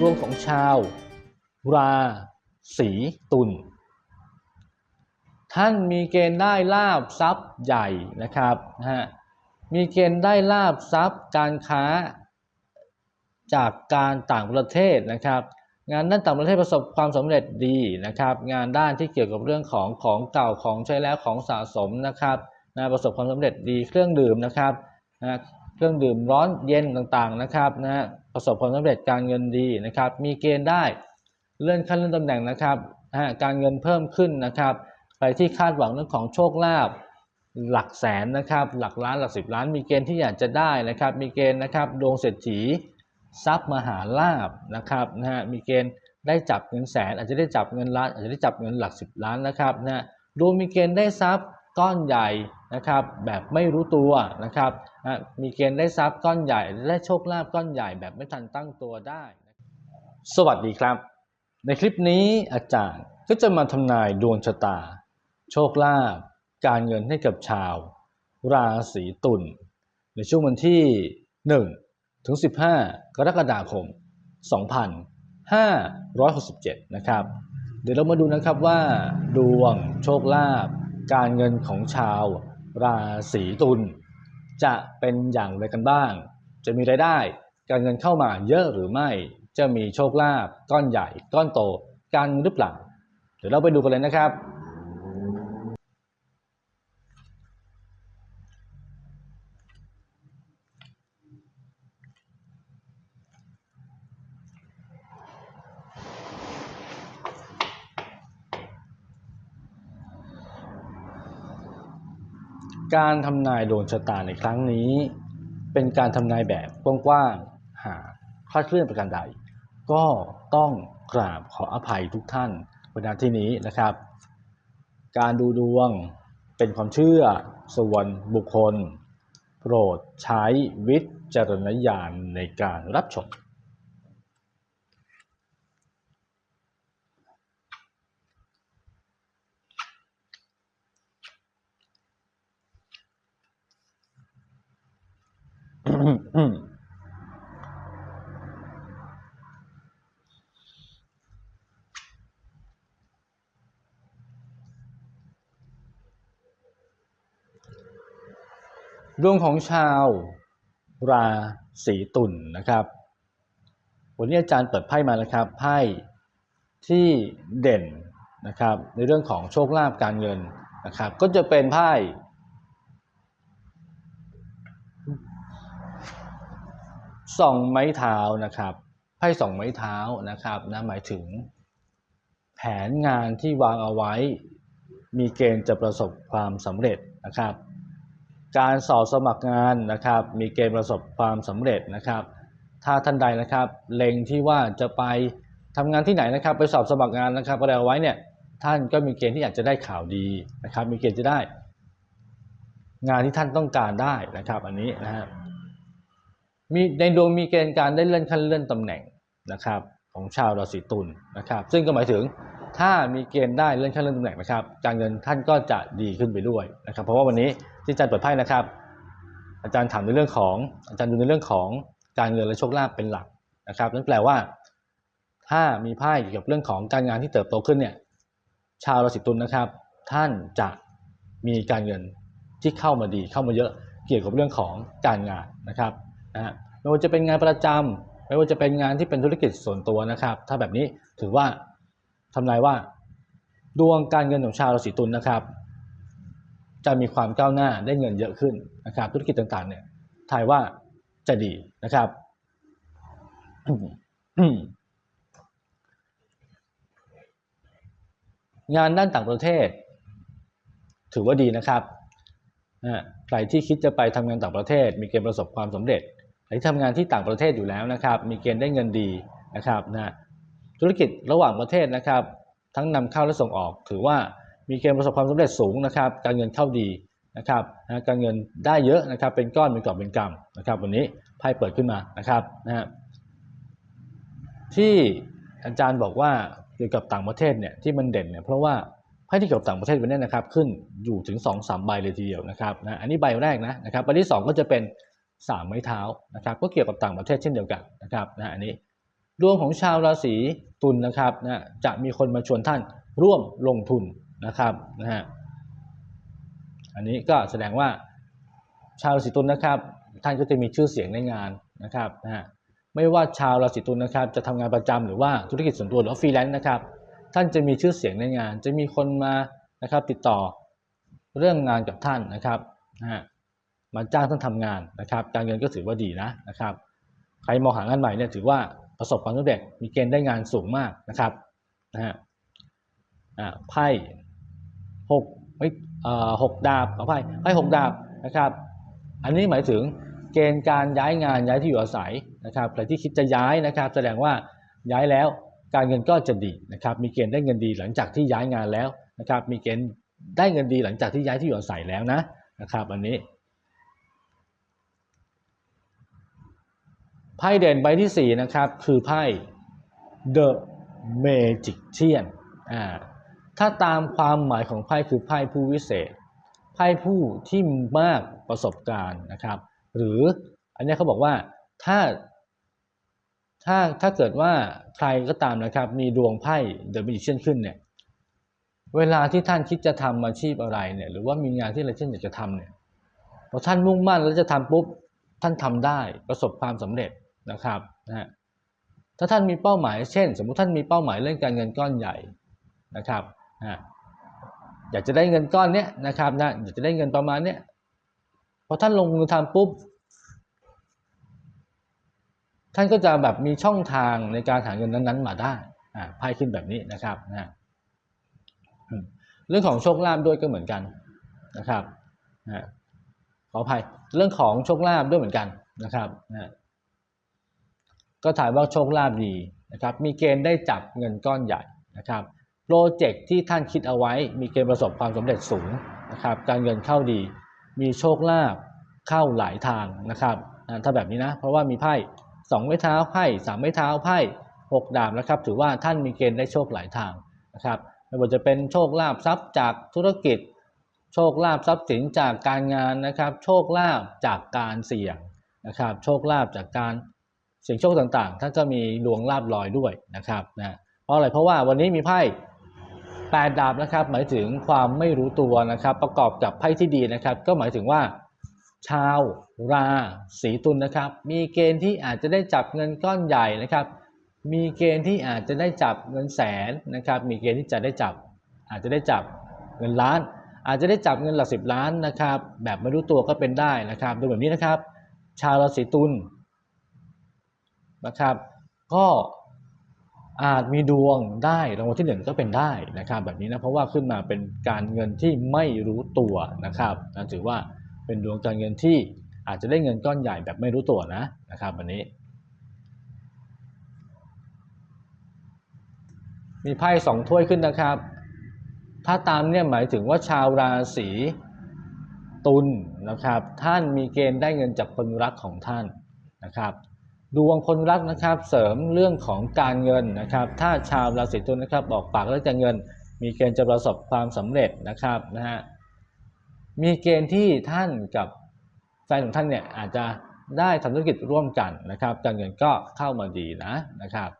ดวงของชาว ราศีตุลท่านมีเกณฑ์ได้ลาบทรัพย์ใหญ่นะครับนะฮะมีเกณฑ์ได้ลาบทรัพย์การค้าจากการต่างประเทศนะครับ งานด้านต่างประเทศประสบความสำเร็จดีนะครับ งานด้านที่เกี่ยวกับเรื่องของของเก่าของใช้แล้วของสะสมนะครับนะประสบความสำเร็จดีเครื่องดื่มนะครับนะ เครื่องดื่มร้อนเย็นต่างๆนะครับนะประสบความสำเร็จการเงินดีนะครับ มีเกณฑ์ได้เลื่อนขั้นเลื่อนตำแหน่งนะครับนะการเงินเพิ่มขึ้นนะครับใครที่คาดหวังเรื่องของโชคลาภหลักแสนนะครับ หลักล้านหลักสิบล้าน มีเกณฑ์ที่อยากจะได้นะครับ มีเกณฑ์นะครับดวงเศรษฐีทรัพย์มหาลาภนะครับนะฮะมีเกณฑ์ได้จับเงินแสน อาจจะได้จับเงินล้านอาจจะได้จับเงินหลักสิบล้านนะครับนะฮะดวงมีเกณฑ์ได้ทรัพย์ ก้อนใหญ่นะครับแบบไม่รู้ตัวนะครับนะมีเกณฑ์ได้ทรัพย์ก้อนใหญ่ได้โชคลาภก้อนใหญ่แบบไม่ทันตั้งตัวได้ สวัสดีครับ ในคลิปนี้อาจารย์ก็จะมาทำนายดวงชะตา โชคลาภการเงินให้กับชาว ราศีตุลในช่วงวันที่ 1 ถึง 15 กรกฎาคม 2567 นะครับ เดี๋ยวเรามาดูนะครับว่า ดวงโชคลาภ การเงินของชาวราศีตุลจะเป็นอย่างไรกันบ้าง จะมีรายได้ การเงินเข้ามาเยอะหรือไม่ จะมีโชคลาภก้อนใหญ่ก้อนโตกันหรือเปล่า เดี๋ยวเราไปดูกันเลยนะครับ การทำนายดวงชะตาในครั้งนี้ เป็นการทำนายแบบกว้างๆ หากคลาดเคลื่อนประการใด ก็ต้องกราบขออภัยทุกท่านเวลาที่นี้นะครับ การดูดวงเป็นความเชื่อส่วนบุคคล โปรดใช้วิจารณญาณในการรับชม ดวงของชาวราศีตุลนะครับ วันนี้อาจารย์เปิดไพ่มานะครับ ไพ่ที่เด่นนะครับ ในเรื่องของโชคลาภการเงินนะครับ ก็จะเป็นไพ่ สองไม้เท้านะครับไพ่สองไม้เท้านะครับนะหมายถึง แผนงานที่วางเอาไว้ มีเกณฑ์จะประสบความสำเร็จนะครับ การสอบสมัครงานนะครับ มีเกณฑ์ประสบความสำเร็จนะครับ ถ้าท่านใดนะครับเล็งที่ว่าจะไปทำงานที่ไหนนะครับ ไปสอบสมัครงานนะครับอะไรเอาไว้เนี่ยท่านก็มีเกณฑ์ที่อยากจะได้ข่าวดีนะครับ มีเกณฑ์จะได้ งานที่ท่านต้องการได้นะครับ อันนี้นะฮะ มีในดวงมีเกณฑ์การได้เลื่อนขั้นเลื่อนตำแหน่งนะครับของชาวราศีตุลนะครับซึ่งก็หมายถึงถ้ามีเกณฑ์ได้เลื่อนขั้นเลื่อนตำแหน่งนะครับการเงินท่านก็จะดีขึ้นไปด้วยนะครับ เพราะว่าวันนี้ที่อาจารย์เปิดไพ่นะครับ อาจารย์ถามในเรื่องของอาจารย์ดูในเรื่องของการเงินและโชคลาภเป็นหลักนะครับนั่นแปลว่า ถ้ามีไพ่เกี่ยวกับเรื่องของการงานที่เติบโตขึ้นเนี่ยชาวราศีตุลนะครับ ท่านจะมีการเงินที่เข้ามาดีเข้ามาเยอะเกี่ยวกับเรื่องของการงานนะครับ นะไม่ว่าจะเป็นงานประจำไม่ว่าจะเป็นงานที่เป็นธุรกิจส่วนตัวนะครับ ถ้าแบบนี้ถือว่าทำนายว่า ดวงการเงินของชาวราศีตุลนะครับ จะมีความก้าวหน้าได้เงินเยอะขึ้นนะครับ ธุรกิจต่างๆ เนี่ยทายว่าจะดีนะครับงานด้านต่างประเทศ ถือว่าดีนะครับ ใครที่คิดจะไปทำงานต่างประเทศ มีเกณฑ์ประสบความสำเร็จ ใครที่ทำงานที่ต่างประเทศอยู่แล้วนะครับ มีเกณฑ์ได้เงินดีนะครับนะธุรกิจระหว่างประเทศนะครับ ทั้งนำเข้าและส่งออก ถือว่ามีเกณฑ์ประสบความสำเร็จสูงนะครับ การเงินเข้าดีนะครับนะการเงินได้เยอะนะครับ เป็นก้อนเป็นกอบเป็นกำนะครับ วันนี้ไพ่เปิดขึ้นมานะครับนะฮะที่อาจารย์บอกว่าเกี่ยวกับต่างประเทศเนี่ยที่มันเด่นเนี่ยเพราะว่าไพ่ที่เกี่ยวกับต่างประเทศวันนี้นะครับ ขึ้นอยู่ถึง2อสามใบเลยทีเดียวนะครับนะอันนี้ใบแรกนะนะครับใบที่ 2 ก็จะเป็น 3 ไม้เท้านะครับก็เกี่ยวกับต่างประเทศเช่นเดียวกันนะครับนะอันนี้ดวงของชาวราศีตุลนะครับนะจะมีคนมาชวนท่านร่วมลงทุนนะครับนะฮะอันนี้ก็แสดงว่าชาวราศีตุลนะครับ ท่านก็จะมีชื่อเสียงในงานนะครับนะฮะไม่ว่าชาวราศีตุลนะครับ จะทำงานประจำหรือว่าธุรกิจส่วนตัวหรือฟรีแลนซ์นะครับ ท่านจะมีชื่อเสียงในงาน จะมีคนมานะครับติดต่อเรื่องงานกับท่านนะครับนะฮะ มาจ้างท่านทำงานนะครับ การเงินก็ถือว่าดีนะนะครับ ใครมองหางานใหม่เนี่ยถือว่าประสบความสำเร็จมีเกณฑ์ได้งานสูงมากนะครับนะฮะอ่าไพ่หกไม่เอ่อหกดาบขอไพ่ไพ่หกดาบนะครับ อันนี้หมายถึงเกณฑ์การย้ายงานย้ายที่อยู่อาศัยนะครับใครที่คิดจะย้ายนะครับ แสดงว่าย้ายแล้วการเงินก็จะดีนะครับ มีเกณฑ์ได้เงินดีหลังจากที่ย้ายงานแล้วนะครับ มีเกณฑ์ได้เงินดีหลังจากที่ย้ายที่อยู่อาศัยแล้วนะนะครับ อันนี้ ไพ่เด่นใบที่สี่นะครับ คือไพ่ The Magician อ่าถ้าตามความหมายของไพ่คือไพ่ผู้วิเศษ ไพ่ผู้ที่มากประสบการณ์นะครับ หรืออันนี้เขาบอกว่าถ้าถ้าถ้าเกิดว่าใครก็ตามนะครับ มีดวงไพ่ The Magician ขึ้นเนี่ยเวลาที่ท่านคิดจะทำอาชีพอะไรเนี่ย หรือว่ามีงานที่อะไรที่อยากจะทำเนี่ยพอท่านมุ่งมั่นแล้วจะทำปุ๊บท่านทำได้ประสบความสำเร็จ นะครับนะถ้าท่านมีเป้าหมาย เช่น สมมุติท่านมีเป้าหมายเรื่องการเงินก้อนใหญ่นะครับนะอยากจะได้เงินก้อนเนี้ยนะครับนะอยากจะได้เงินประมาณเนี้ยพอท่านลงมือทำปุ๊บท่านก็จะแบบมีช่องทางในการหาเงินนั้นๆ มาได้อ่าไพ่ขึ้นแบบนี้นะครับนะเรื่องของโชคลาภด้วยก็เหมือนกันนะครับนะขออภัยเรื่องของโชคลาภด้วยเหมือนกันนะครับนะ ก็ถ่ายว่าโชคลาภดีนะครับ มีเกณฑ์ได้จับเงินก้อนใหญ่นะครับโปรเจกต์ที่ท่านคิดเอาไว้มีเกณฑ์ประสบความสำเร็จสูงนะครับ การเงินเข้าดี มีโชคลาภเข้าหลายทางนะครับถ้าแบบนี้นะ เพราะว่ามีไพ่สองไม้เท้าไพ่สามไม้เท้าไพ่หกดาบนะครับ ถือว่าท่านมีเกณฑ์ได้โชคหลายทางนะครับไม่ว่าจะเป็นโชคลาภทรัพย์จากธุรกิจ โชคลาภทรัพย์สินจากการงานนะครับ โชคลาภจากการเสี่ยงนะครับ โชคลาภจากการ เสียงโชคต่างๆ ท่านก็มีดวงลาภลอยด้วยนะครับนะเพราะอะไรเพราะว่าวันนี้มีไพ่แปดดาบนะครับ หมายถึงความไม่รู้ตัวนะครับ ประกอบกับไพ่ที่ดีนะครับ ก็หมายถึงว่า ชาวราศีตุลนะครับ มีเกณฑ์ที่อาจจะได้จับเงินก้อนใหญ่นะครับ มีเกณฑ์ที่อาจจะได้จับเงินแสนนะครับ มีเกณฑ์ที่จะได้จับ อาจจะได้จับเงินล้าน อาจจะได้จับเงินหลักสิบล้านนะครับ แบบไม่รู้ตัวก็เป็นได้นะครับ ดูแบบนี้นะครับ ชาวราศีตุล นะครับ ก็อาจมีดวงได้รางวัลที่หนึ่งก็เป็นได้นะครับแบบนี้นะเพราะว่าขึ้นมาเป็นการเงินที่ไม่รู้ตัวนะครับนะถือว่าเป็นดวงการเงินที่อาจจะได้เงินก้อนใหญ่แบบไม่รู้ตัวนะนะครับวันนี้ มีไพ่สองถ้วยขึ้นนะครับ ถ้าตามเนี่ยหมายถึงว่าชาวราศีตุลนะครับ ท่านมีเกณฑ์ได้เงินจากคนรักของท่านนะครับ ดวงคนรักนะครับเสริมเรื่องของการเงินนะครับ ถ้าชาวราศีตุลนะครับบอกปากเรื่องการเงิน มีเกณฑ์จะประสบความสำเร็จนะครับนะฮะมีเกณฑ์ที่ท่านกับแฟนของท่านเนี่ยอาจจะได้ทำธุรกิจร่วมกันนะครับ การเงินก็เข้ามาดีนะนะครับ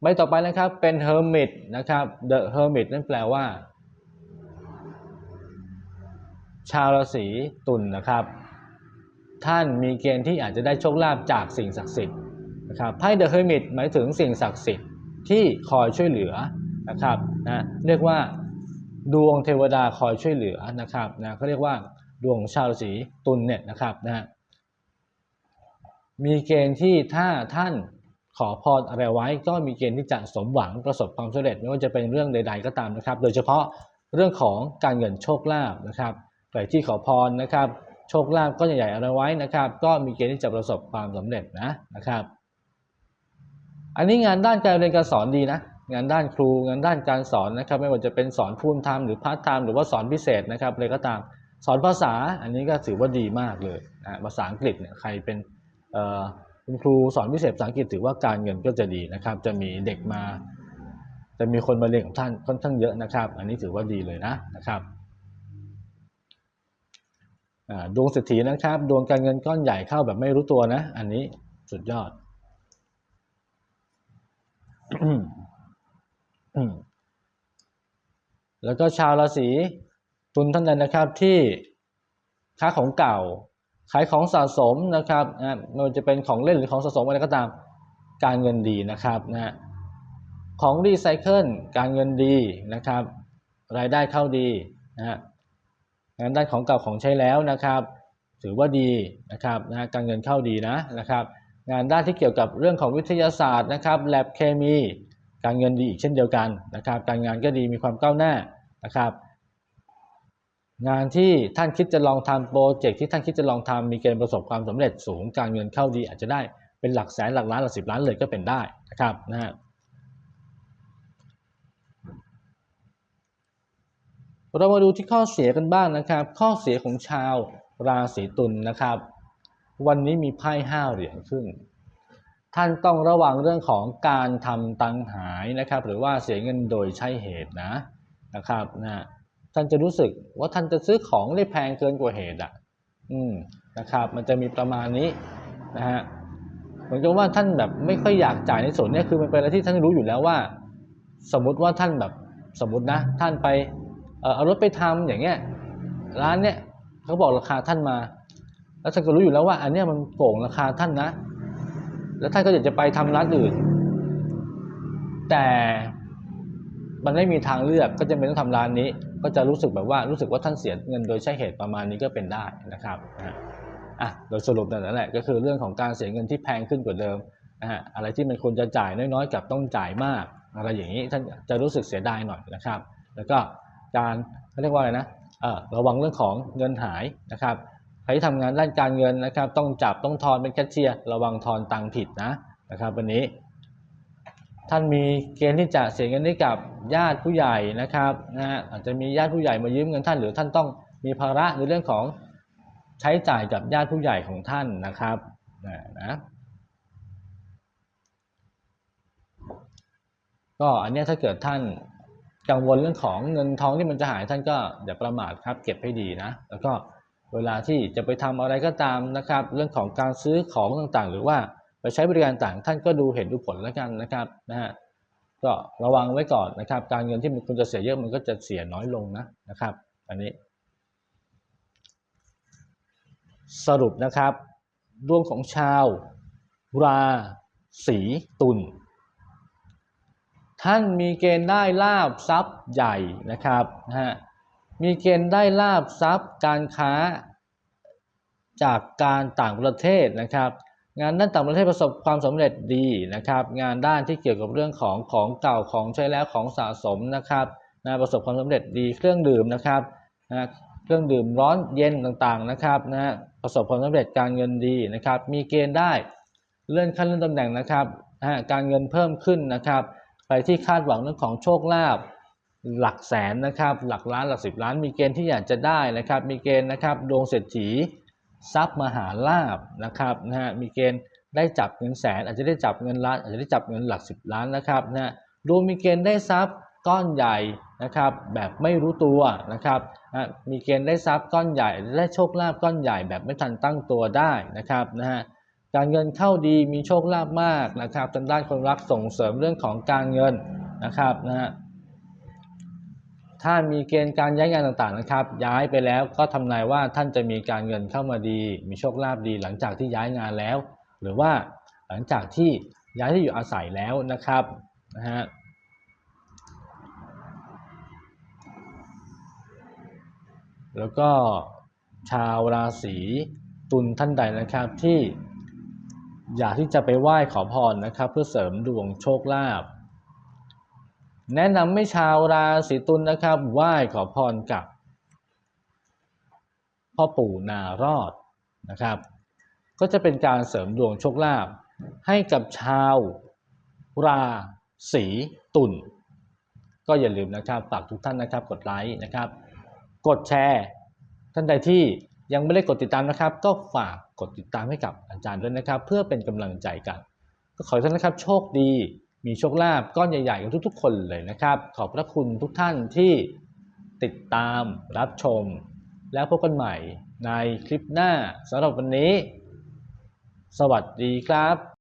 ใบต่อไปนะครับเป็น hermit นะครับ the hermit นั่นแปลว่า ชาวราศีตุลนะครับ ท่านมีเกณฑ์ที่อาจจะได้โชคลาภจากสิ่งศักดิ์สิทธิ์นะครับไพ่ the hermit หมายถึงสิ่งศักดิ์สิทธิ์ที่คอยช่วยเหลือนะครับนะเรียกว่าดวงเทวดาคอยช่วยเหลือนะครับนะเขาเรียกว่าดวงของชาวราศีตุลเนี่ยนะครับนะมีเกณฑ์ที่ถ้าท่านขอพรอะไรไว้ก็มีเกณฑ์ที่จะสมหวังประสบความสำเร็จไม่ว่าจะเป็นเรื่องใด ๆก็ตามนะครับ โดยเฉพาะเรื่องของการเงินโชคลาภนะครับใครที่ขอพรนะครับ โชคลาภก็ใหญ่ๆอะไรไว้นะครับ ก็มีเกณฑ์ที่จะประสบความสำเร็จนะนะครับ อันนี้งานด้านการเรียนการสอนดีนะ งานด้านครูงานด้านการสอนนะครับ ไม่ว่าจะเป็นสอนฟูลไทม์หรือพาร์ทไทม์หรือว่าสอนพิเศษนะครับอะไรก็ตามสอนภาษาอันนี้ก็ถือว่าดีมากเลยนะภาษาอังกฤษเนี่ยใครเป็นเอ่อคุณครูสอนพิเศษภาษาอังกฤษถือว่าการเงินก็จะดีนะครับ จะมีเด็กมา จะมีคนมาเรียนของท่านค่อนข้างเยอะนะครับ อันนี้ถือว่าดีเลยนะนะครับ ดวงเศรษฐีนะครับ ดวงการเงินก้อนใหญ่เข้าแบบไม่รู้ตัวนะ อันนี้สุดยอด แล้วก็ชาวราศีตุลท่านใดนะครับที่ค้าของเก่า ขายของสะสมนะครับนะไม่ว่าจะเป็นของเล่นหรือของสะสมอะไรก็ตามการเงินดีนะครับนะของรีไซเคิลการเงินดีนะครับ รายได้เข้าดีนะฮะ ด้านของเก่าของใช้แล้วนะครับ ถือว่าดีนะครับนะการเงินเข้าดีนะนะครับงานด้านที่เกี่ยวกับเรื่องของวิทยาศาสตร์นะครับแลบเคมี การเงินดีอีกเช่นเดียวกันนะครับ การงานก็ดีมีความก้าวหน้านะครับ งานที่ท่านคิดจะลองทำโปรเจกต์ที่ท่านคิดจะลองทำมีเกณฑ์ประสบความสำเร็จสูง การเงินเข้าดีอาจจะได้เป็นหลักแสนหลักล้านหลักสิบล้านเลยก็เป็นได้นะครับนะฮะ เรามาดูที่ข้อเสียกันบ้างนะครับ ข้อเสียของชาวราศีตุลนะครับ วันนี้มีไพ่ห้าเหรียญขึ้น ท่านต้องระวังเรื่องของการทำตังหายนะครับ หรือว่าเสียเงินโดยใช่เหตุนะนะครับนะท่านจะรู้สึกว่าท่านจะซื้อของได้แพงเกินกว่าเหตุอะ อืมนะครับ มันจะมีประมาณนี้นะฮะเหมือนกับว่าท่านแบบไม่ค่อยอยากจ่ายในส่วนนี้คือมันเป็นอะไรที่ท่านรู้อยู่แล้วว่า สมมติว่าท่านแบบสมมตินะ ท่านไป เอารถไปทำอย่างเงี้ยร้านเนี้ยเขาบอกราคาท่านมา แล้วท่านก็รู้อยู่แล้วว่า อันเนี้ยมันโกงราคาท่านนะ แล้วท่านก็อยากจะไปทำร้านอื่น แต่มันไม่มีทางเลือกก็จะเป็นต้องทำร้านนี้ ก็จะรู้สึกแบบว่ารู้สึกว่าท่านเสียเงินโดยใช่เหตุประมาณนี้ก็เป็นได้นะครับอะโดยสรุปนั่นแหละก็คือเรื่องของการเสียเงินที่แพงขึ้นกว่าเดิมนะฮะอะไรที่มันควรจะจ่ายน้อยๆกับต้องจ่ายมาก อะไรอย่างนี้ท่านจะรู้สึกเสียดายหน่อยนะครับ แล้วก็ การเขาเรียกว่าอะไรนะเออระวังเรื่องของเงินหายนะครับใครที่ทำงานด้านการเงินนะครับ ต้องจับต้องทอนเป็นแคชเชียร์ระวังทอนตังผิดนะนะครับวันนี้ ท่านมีเกณฑ์ที่จะเสียเงินให้กับญาติผู้ใหญ่นะครับนะฮะอาจจะมีญาติผู้ใหญ่มายืมเงินท่าน หรือท่านต้องมีภาระในเรื่องของใช้จ่ายกับญาติผู้ใหญ่ของท่านนะครับนะนะก็อันนี้ถ้าเกิดท่าน กังวลเรื่องของเงินทองที่มันจะหายท่านก็อย่าประมาทครับเก็บให้ดีนะ แล้วก็เวลาที่จะไปทำอะไรก็ตามนะครับ เรื่องของการซื้อของต่างๆ หรือว่าไปใช้บริการต่างท่านก็ดูเห็นดูผลแล้วกันนะครับนะฮะก็ระวังไว้ก่อนนะครับ การเงินที่มันคุณจะเสียเยอะมันก็จะเสียน้อยลงนะนะครับ อันนี้ สรุปนะครับดวงของชาว ราศีตุล ท่านมีเกณฑ์ได้ลาบทรัพย์ใหญ่นะครับนะฮะมีเกณฑ์ได้ลาบทรัพย์การค้าจากการต่างประเทศนะครับ งานด้านต่างประเทศประสบความสำเร็จดีนะครับ งานด้านที่เกี่ยวกับเรื่องของของเก่าของใช้แล้วของสะสมนะครับนะประสบความสำเร็จดีเครื่องดื่มนะครับนะเครื่องดื่มร้อนเย็นต่างๆนะครับนะประสบความสำเร็จการเงินดีนะครับ มีเกณฑ์ได้เลื่อนขั้นเลื่อนตำแหน่งนะครับนะการเงินเพิ่มขึ้นนะครับ ที่คาดหวังเรื่องของโชคลาภหลักแสนนะครับหลักล้านหลักสิบล้าน มีเกณฑ์ที่อยากจะได้นะครับ มีเกณฑ์นะครับดวงเศรษฐีทรัพย์มหาลาภนะครับนะฮะมีเกณฑ์ได้จับเงินแสน อาจจะได้จับเงินล้านอาจจะได้จับเงินหลักสิบล้านนะครับนะดวงมีเกณฑ์ได้ทรัพย์ก้อนใหญ่นะครับแบบไม่รู้ตัวนะครับนะมีเกณฑ์ได้ทรัพย์ก้อนใหญ่ได้โชคลาภก้อนใหญ่แบบไม่ทันตั้งตัวได้นะครับนะฮะ การเงินเข้าดีมีโชคลาภมากนะครับทางด้านคนรักส่งเสริมเรื่องของการเงินนะครับนะฮะถ้ามีเกณฑ์การย้ายงานต่างๆนะครับ ย้ายไปแล้วก็ทำนายว่าท่านจะมีการเงินเข้ามาดี มีโชคลาภดีหลังจากที่ย้ายงานแล้ว หรือว่าหลังจากที่ย้ายที่อยู่อาศัยแล้วนะครับนะฮะแล้วก็ชาวราศีตุลท่านใดนะครับที่ อยากที่จะไปไหว้ขอพรนะครับ เพื่อเสริมดวงโชคลาภแนะนำให้ชาวราศีตุลนะครับไหว้ขอพรกับพ่อปู่นารอดนะครับ ก็จะเป็นการเสริมดวงโชคลาภให้กับชาวราศีตุลก็อย่าลืมนะครับฝากทุกท่านนะครับกดไลค์นะครับ กดแชร์ ท่านใดที่ ยังไม่ได้กดติดตามนะครับ ก็ฝากกดติดตามให้กับอาจารย์ด้วยนะครับ เพื่อเป็นกำลังใจกัน ก็ขอให้ท่านนะครับ โชคดี มีโชคลาภก้อนใหญ่ๆกับทุก ๆ คนเลยนะครับ ขอบพระคุณทุกท่านที่ติดตามรับชม แล้วพบกันใหม่ในคลิปหน้าสำหรับวันนี้ สวัสดีครับ